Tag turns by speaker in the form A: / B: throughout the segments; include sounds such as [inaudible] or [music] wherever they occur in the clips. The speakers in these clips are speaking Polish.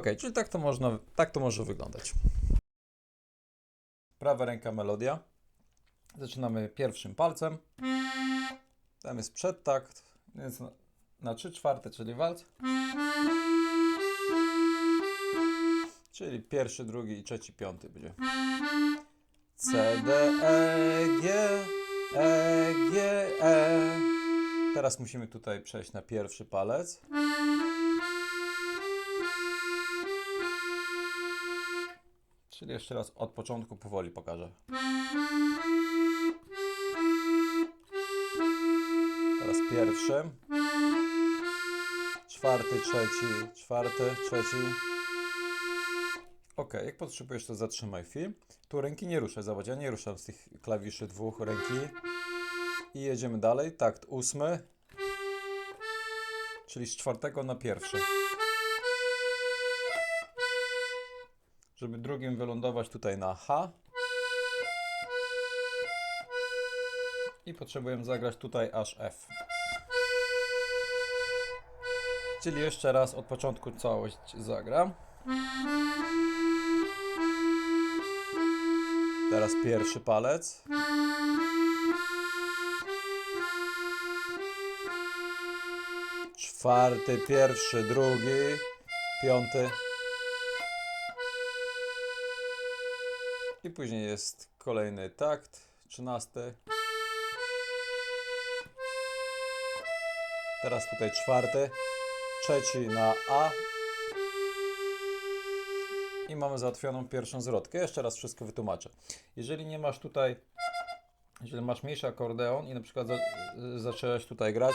A: Ok, czyli tak to, można, tak to może wyglądać. Prawa ręka melodia. Zaczynamy pierwszym palcem. Tam jest przedtakt, więc na, na 3 czwarte, czyli walc. Czyli pierwszy, drugi i trzeci, piąty będzie. C, D, E, G, E, G, E. Teraz musimy tutaj przejść na pierwszy palec. Czyli jeszcze raz od początku powoli pokażę. Teraz pierwszy. Czwarty, trzeci, czwarty, trzeci. Ok, jak potrzebujesz, to zatrzymaj film. Tu ręki nie ruszaj, zobacz, ja nie ruszam z tych klawiszy dwóch ręki. I jedziemy dalej, takt ósmy. Czyli z czwartego na pierwszy. Żeby drugim wylądować tutaj na H. I potrzebujemy zagrać tutaj aż F. Czyli jeszcze raz od początku całość zagram. Teraz pierwszy palec. Czwarty, pierwszy, drugi, piąty. I później jest kolejny takt, trzynasty. Teraz tutaj czwarty, trzeci na A. I mamy załatwioną pierwszą zwrotkę. Jeszcze raz wszystko wytłumaczę. Jeżeli nie masz tutaj, jeżeli masz mniejszy akordeon i na przykład za, zaczęłaś tutaj grać,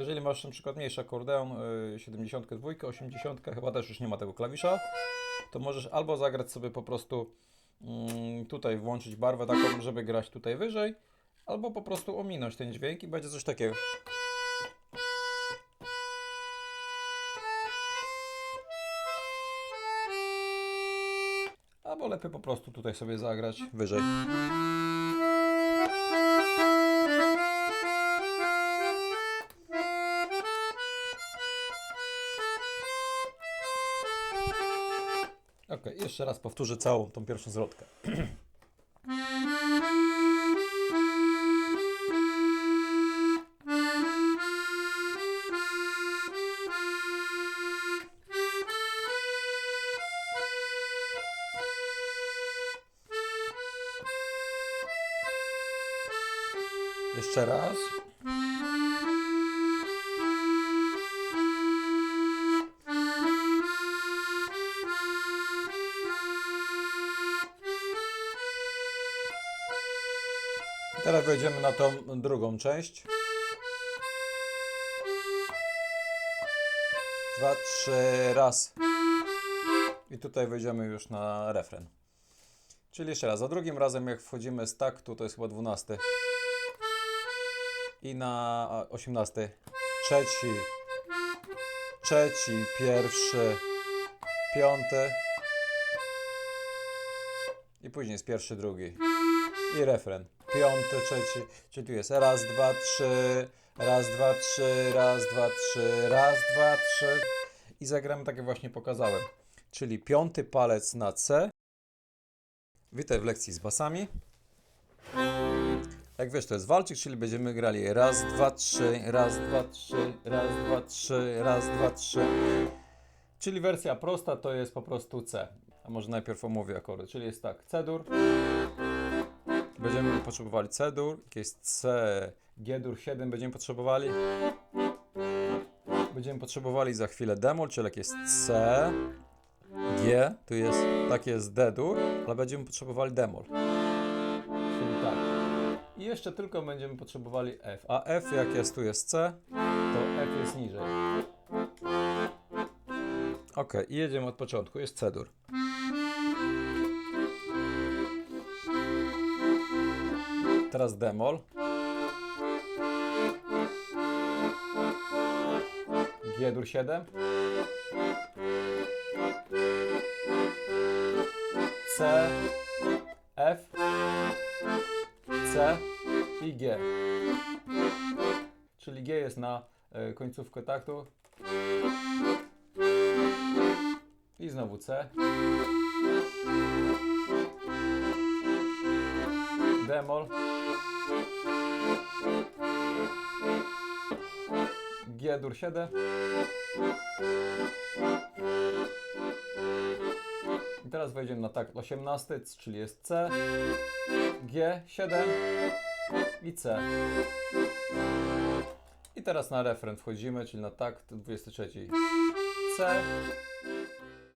A: Jeżeli masz na przykład mniejszy akordeon, y, 72, 80, chyba też już nie ma tego klawisza, to możesz albo zagrać sobie po prostu mm, tutaj, włączyć barwę taką, żeby grać tutaj wyżej, albo po prostu ominąć ten dźwięk i będzie coś takiego. Albo lepiej po prostu tutaj sobie zagrać wyżej. Ok, jeszcze raz powtórzę całą tą pierwszą zwrotkę. [clears throat] Jeszcze raz. Teraz wejdziemy na tą drugą część. Dwa, trzy, raz. I tutaj wejdziemy już na refren. Czyli jeszcze raz, za drugim razem jak wchodzimy z taktu, to jest chyba dwunasty. I na osiemnasty. Trzeci. Trzeci, pierwszy, piąty. I później jest pierwszy, drugi. I refren. Piąty, trzeci. Czyli tu jest raz, dwa, trzy. Raz, dwa, trzy. Raz, dwa, trzy. Raz, dwa, trzy. I zagramy tak jak właśnie pokazałem. Czyli piąty palec na C. Witaj w lekcji z basami. Jak wiesz, to jest walczyk, czyli będziemy grali raz, dwa, trzy, raz, dwa, trzy, raz, dwa, trzy, raz, dwa, trzy. Czyli wersja prosta to jest po prostu C. A może najpierw omówię akordy. Czyli jest tak, C-dur. Będziemy potrzebowali C-dur, jakieś C, G-dur 7 będziemy potrzebowali. Będziemy potrzebowali za chwilę demol, czyli jak jest C, G, tu jest, tak jest D-dur, ale będziemy potrzebowali demol. Czyli tak. I jeszcze tylko będziemy potrzebowali F. A F, jak jest tu jest C, to F jest niżej. Ok, i jedziemy od początku. Jest C-dur. Teraz demol. G-dur 7. C, F, C i G. czyli G jest na e, końcówkę taktu. I znowu C. D-moll. G dur 7. I teraz wejdziemy na takt 18, czyli jest C, G, 7 i C. I teraz na refren wchodzimy, czyli na takt 23. C,